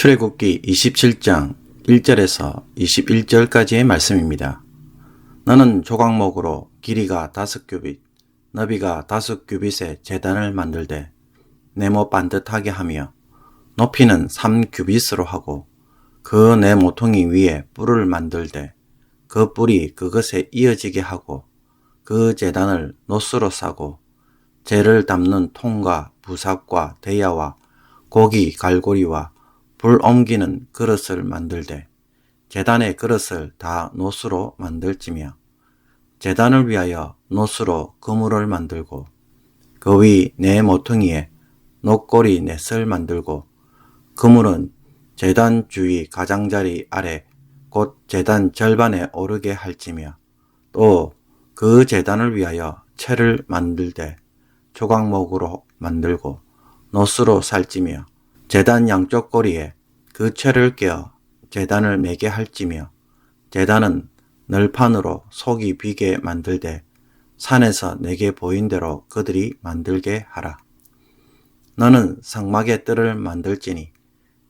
출애굽기 27장 1절에서 21절까지의 말씀입니다. 너는 조각목으로 길이가 다섯 규빗, 너비가 다섯 규빗의 재단을 만들되 네모 반듯하게 하며 높이는 3규빗으로 하고 그네 모퉁이 위에 뿔을 만들되 그 뿔이 그것에 이어지게 하고 그 재단을 노스로 싸고 재를 담는 통과 부삽과 대야와 고기 갈고리와 불 옮기는 그릇을 만들되 재단의 그릇을 다 노수로 만들지며 재단을 위하여 노수로 그물을 만들고 그 위 네 모퉁이에 녹고리 넷을 만들고 그물은 재단 주위 가장자리 아래 곧 재단 절반에 오르게 할지며 또 그 재단을 위하여 채를 만들되 조각목으로 만들고 노수로 살찌며 재단 양쪽 꼬리에 그 채를 껴 재단을 매게 할지며 재단은 널판으로 속이 비게 만들되 산에서 내게 보인 대로 그들이 만들게 하라. 너는 성막의 뜰을 만들지니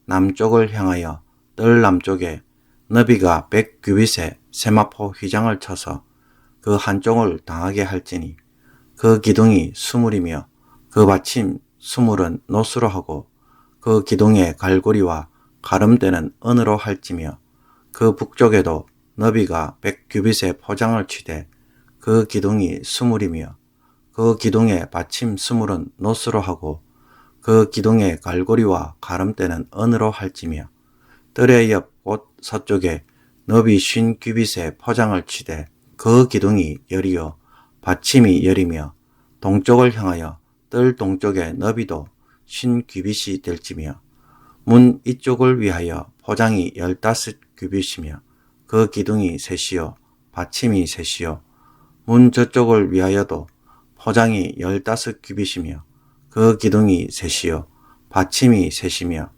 남쪽을 향하여 뜰 남쪽에 너비가 백 규빗의 세마포 휘장을 쳐서 그 한쪽을 당하게 할지니 그 기둥이 수물이며 그 받침 수물은 노수로 하고 그 기둥의 갈고리와 가름대는 은으로 할지며 그 북쪽에도 너비가 백 규빗의 포장을 치되 그 기둥이 수물이며 그 기둥의 받침 수물은 노수로 하고 그 기둥의 갈고리와 가름대는 은으로 할지며 뜰의 옆 곳 서쪽에 너비 쉰 규빗의 포장을 치되 그 기둥이 열이요 받침이 열이며 동쪽을 향하여 뜰 동쪽의 너비도 쉰 규빗이 될지며 문 이쪽을 위하여 포장이 열다섯 규빗이며 그 기둥이 셋이요 받침이 셋이요. 문 저쪽을 위하여도 포장이 열다섯 규빗이며 그 기둥이 셋이요 받침이 셋이며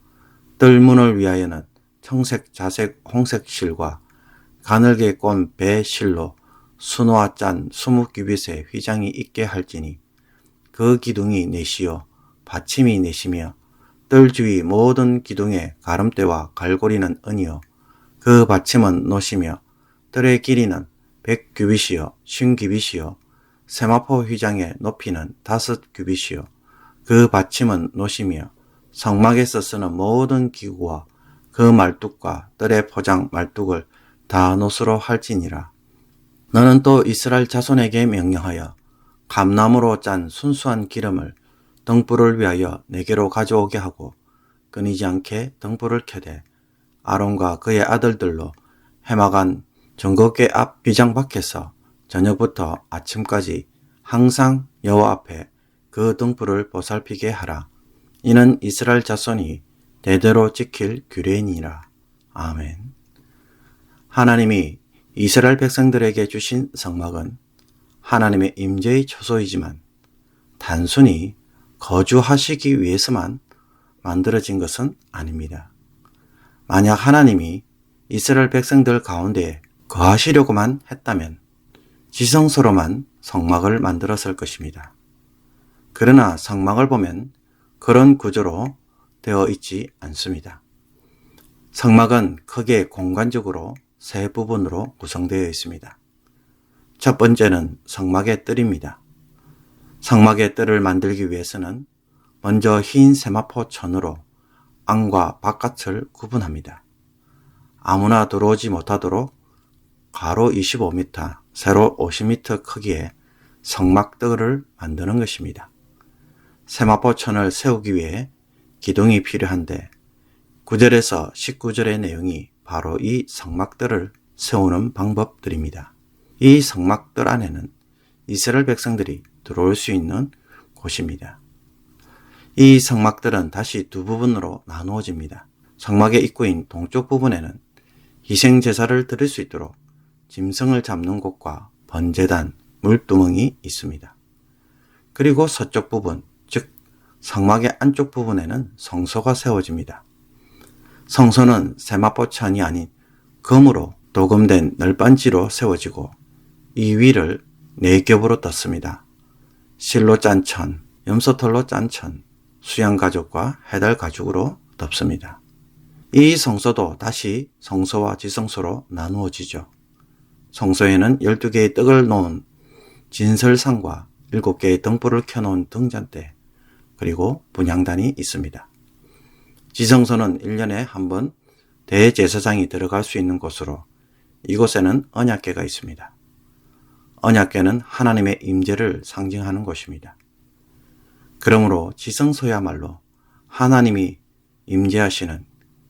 뜰문을 위하여는 청색, 자색, 홍색 실과 가늘게 꼰 배 실로 수노와 짠 스무 규빗의 휘장이 있게 할지니 그 기둥이 넷이요 받침이 넷이며 뜰 주위 모든 기둥의 가름대와 갈고리는 은이요. 그 받침은 노시며 뜰의 길이는 백 규빗이요 쉰 규빗이요. 세마포 휘장의 높이는 다섯 규빗이요. 그 받침은 노시며 성막에서 쓰는 모든 기구와 그 말뚝과 뜰의 포장 말뚝을 다 노수로 할지니라. 너는 또 이스라엘 자손에게 명령하여 감나무로 짠 순수한 기름을 등불을 위하여 내게로 가져오게 하고 끊이지 않게 등불을 켜되 아론과 그의 아들들로 해마간 정거계 앞 비장 밖에서 저녁부터 아침까지 항상 여호와 앞에 그 등불을 보살피게 하라. 이는 이스라엘 자손이 대대로 지킬 규례니라. 아멘. 하나님이 이스라엘 백성들에게 주신 성막은 하나님의 임재의 초소이지만 단순히 거주하시기 위해서만 만들어진 것은 아닙니다. 만약 하나님이 이스라엘 백성들 가운데 거하시려고만 했다면 지성소로만 성막을 만들었을 것입니다. 그러나 성막을 보면 그런 구조로 되어 있지 않습니다. 성막은 크게 공간적으로 세 부분으로 구성되어 있습니다. 첫 번째는 성막의 뜰입니다. 성막의 뜰을 만들기 위해서는 먼저 흰 세마포 천으로 안과 바깥을 구분합니다. 아무나 들어오지 못하도록 가로 25m, 세로 50m 크기의 성막뜰을 만드는 것입니다. 세마포천을 세우기 위해 기둥이 필요한데 9절에서 19절의 내용이 바로 이 성막들을 세우는 방법들입니다. 이 성막들 안에는 이스라엘 백성들이 들어올 수 있는 곳입니다. 이 성막들은 다시 두 부분으로 나누어집니다. 성막의 입구인 동쪽 부분에는 희생 제사를 드릴 수 있도록 짐승을 잡는 곳과 번제단, 물두멍이 있습니다. 그리고 서쪽 부분, 성막의 안쪽 부분에는 성소가 세워집니다. 성소는 세마포천이 아닌 금으로 도금된 널빤지로 세워지고 이 위를 네 겹으로 떴습니다. 실로 짠 천, 염소털로 짠 천, 수양 가죽과 해달 가죽으로 덮습니다. 이 성소도 다시 성소와 지성소로 나누어지죠. 성소에는 12개의 떡을 놓은 진설상과 7개의 등불을 켜놓은 등잔대, 그리고 분향단이 있습니다. 지성소는 1년에 한 번 대제사장이 들어갈 수 있는 곳으로 이곳에는 언약궤가 있습니다. 언약궤는 하나님의 임재를 상징하는 곳입니다. 그러므로 지성소야말로 하나님이 임재하시는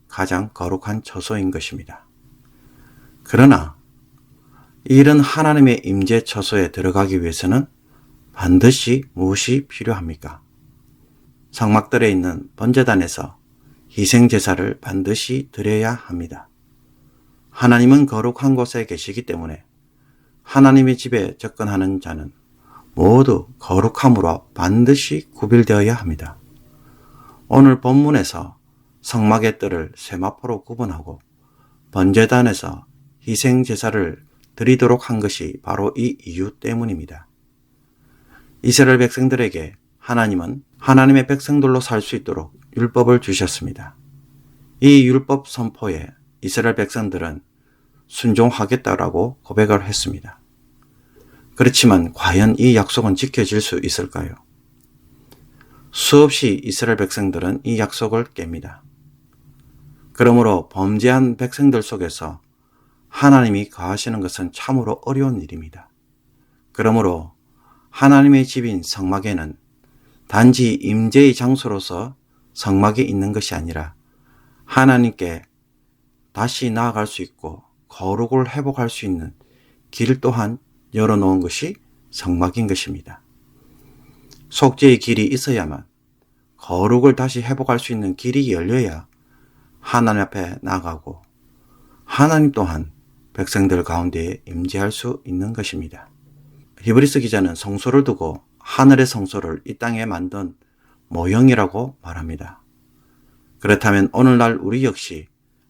가장 거룩한 처소인 것입니다. 그러나 이런 하나님의 임재 처소에 들어가기 위해서는 반드시 무엇이 필요합니까? 성막들에 있는 번제단에서 희생 제사를 반드시 드려야 합니다. 하나님은 거룩한 곳에 계시기 때문에 하나님의 집에 접근하는 자는 모두 거룩함으로 반드시 구별되어야 합니다. 오늘 본문에서 성막의 뜰을 세마포로 구분하고 번제단에서 희생 제사를 드리도록 한 것이 바로 이 이유 때문입니다. 이스라엘 백성들에게 하나님은 하나님의 백성들로 살 수 있도록 율법을 주셨습니다. 이 율법 선포에 이스라엘 백성들은 순종하겠다라고 고백을 했습니다. 그렇지만 과연 이 약속은 지켜질 수 있을까요? 수없이 이스라엘 백성들은 이 약속을 깹니다. 그러므로 범죄한 백성들 속에서 하나님이 거하시는 것은 참으로 어려운 일입니다. 그러므로 하나님의 집인 성막에는 단지 임재의 장소로서 성막이 있는 것이 아니라 하나님께 다시 나아갈 수 있고 거룩을 회복할 수 있는 길 또한 열어놓은 것이 성막인 것입니다. 속죄의 길이 있어야만 거룩을 다시 회복할 수 있는 길이 열려야 하나님 앞에 나가고 하나님 또한 백성들 가운데 임재할 수 있는 것입니다. 히브리스 기자는 성소를 두고 하늘의 성소를 이 땅에 만든 모형이라고 말합니다. 그렇다면 오늘날 우리 역시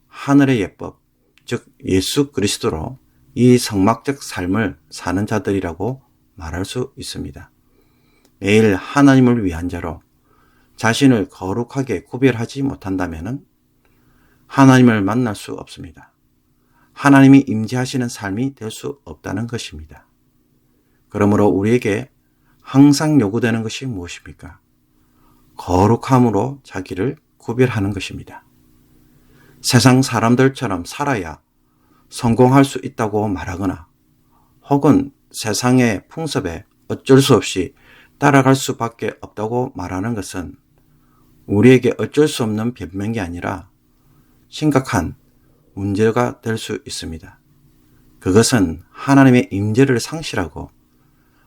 하늘의 예법, 즉 예수 그리스도로 이 성막적 삶을 사는 자들이라고 말할 수 있습니다. 매일 하나님을 위한 자로 자신을 거룩하게 구별하지 못한다면 하나님을 만날 수 없습니다. 하나님이 임재하시는 삶이 될 수 없다는 것입니다. 그러므로 우리에게 항상 요구되는 것이 무엇입니까? 거룩함으로 자기를 구별하는 것입니다. 세상 사람들처럼 살아야 성공할 수 있다고 말하거나 혹은 세상의 풍습에 어쩔 수 없이 따라갈 수밖에 없다고 말하는 것은 우리에게 어쩔 수 없는 변명이 아니라 심각한 문제가 될 수 있습니다. 그것은 하나님의 임재를 상실하고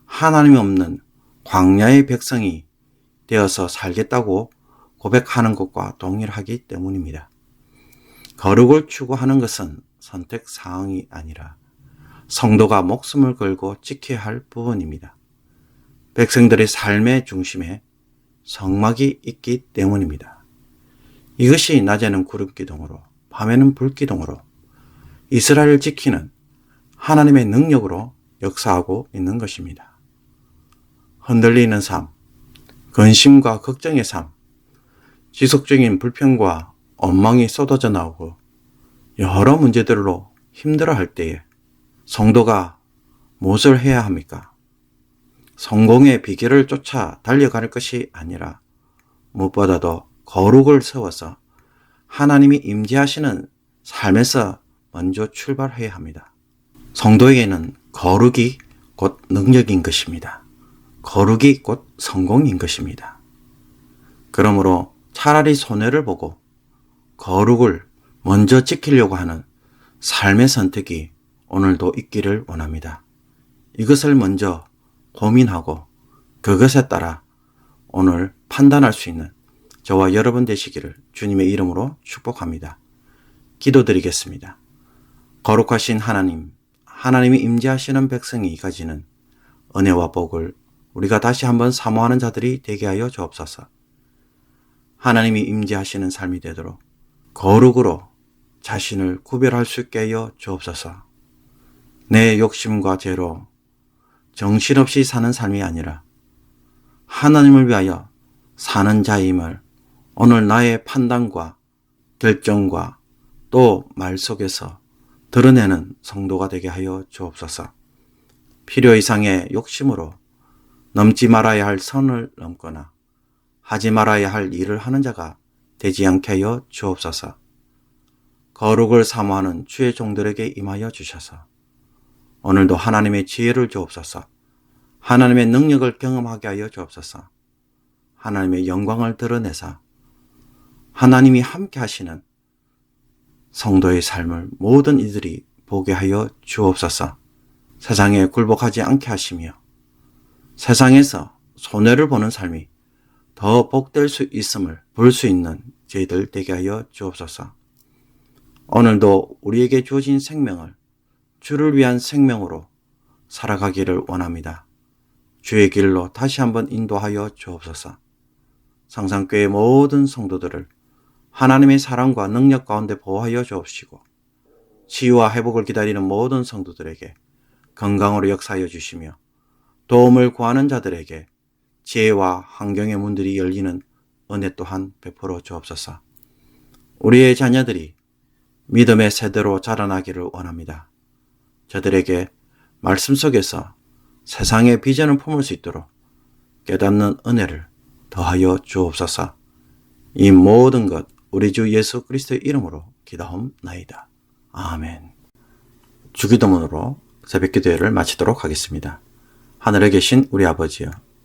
하나님이 없는 광야의 백성이 되어서 살겠다고 고백하는 것과 동일하기 때문입니다. 거룩을 추구하는 것은 선택 사항이 아니라 성도가 목숨을 걸고 지켜야 할 부분입니다. 백성들의 삶의 중심에 성막이 있기 때문입니다. 이것이 낮에는 구름 기둥으로 밤에는 불 기둥으로 이스라엘을 지키는 하나님의 능력으로 역사하고 있는 것입니다. 흔들리는 삶, 근심과 걱정의 삶, 지속적인 불평과 엉망이 쏟아져 나오고 여러 문제들로 힘들어 할 때에 성도가 무엇을 해야 합니까? 성공의 비결을 쫓아 달려갈 것이 아니라 무엇보다도 거룩을 세워서 하나님이 임재하시는 삶에서 먼저 출발해야 합니다. 성도에게는 거룩이 곧 능력인 것입니다. 거룩이 곧 성공인 것입니다. 그러므로 차라리 손해를 보고 거룩을 먼저 지키려고 하는 삶의 선택이 오늘도 있기를 원합니다. 이것을 먼저 고민하고 그것에 따라 오늘 판단할 수 있는 저와 여러분 되시기를 주님의 이름으로 축복합니다. 기도드리겠습니다. 거룩하신 하나님, 하나님이 임재하시는 백성이 가지는 은혜와 복을 우리가 다시 한번 사모하는 자들이 되게 하여 주옵소서. 하나님이 임재하시는 삶이 되도록 거룩으로 자신을 구별할 수 있게 하여 주옵소서. 내 욕심과 죄로 정신없이 사는 삶이 아니라 하나님을 위하여 사는 자임을 오늘 나의 판단과 결정과 또 말 속에서 드러내는 성도가 되게 하여 주옵소서. 필요 이상의 욕심으로 넘지 말아야 할 선을 넘거나 하지 말아야 할 일을 하는 자가 되지 않게 하여 주옵소서. 거룩을 사모하는 주의 종들에게 임하여 주셔서 오늘도 하나님의 지혜를 주옵소서. 하나님의 능력을 경험하게 하여 주옵소서. 하나님의 영광을 드러내사 하나님이 함께 하시는 성도의 삶을 모든 이들이 보게 하여 주옵소서. 세상에 굴복하지 않게 하시며 세상에서 손해를 보는 삶이 더 복될 수 있음을 볼 수 있는 저희들 되게 하여 주옵소서. 오늘도 우리에게 주어진 생명을 주를 위한 생명으로 살아가기를 원합니다. 주의 길로 다시 한번 인도하여 주옵소서. 상상교회 모든 성도들을 하나님의 사랑과 능력 가운데 보호하여 주옵시고 치유와 회복을 기다리는 모든 성도들에게 건강으로 역사하여 주시며 도움을 구하는 자들에게 지혜와 환경의 문들이 열리는 은혜 또한 베풀어 주옵소서. 우리의 자녀들이 믿음의 세대로 자라나기를 원합니다. 저들에게 말씀 속에서 세상의 비전을 품을 수 있도록 깨닫는 은혜를 더하여 주옵소서. 이 모든 것 우리 주 예수 그리스도의 이름으로 기도하옵나이다. 아멘. 주기도문으로 새벽 기도회를 마치도록 하겠습니다. 하늘에 계신 우리 아버지여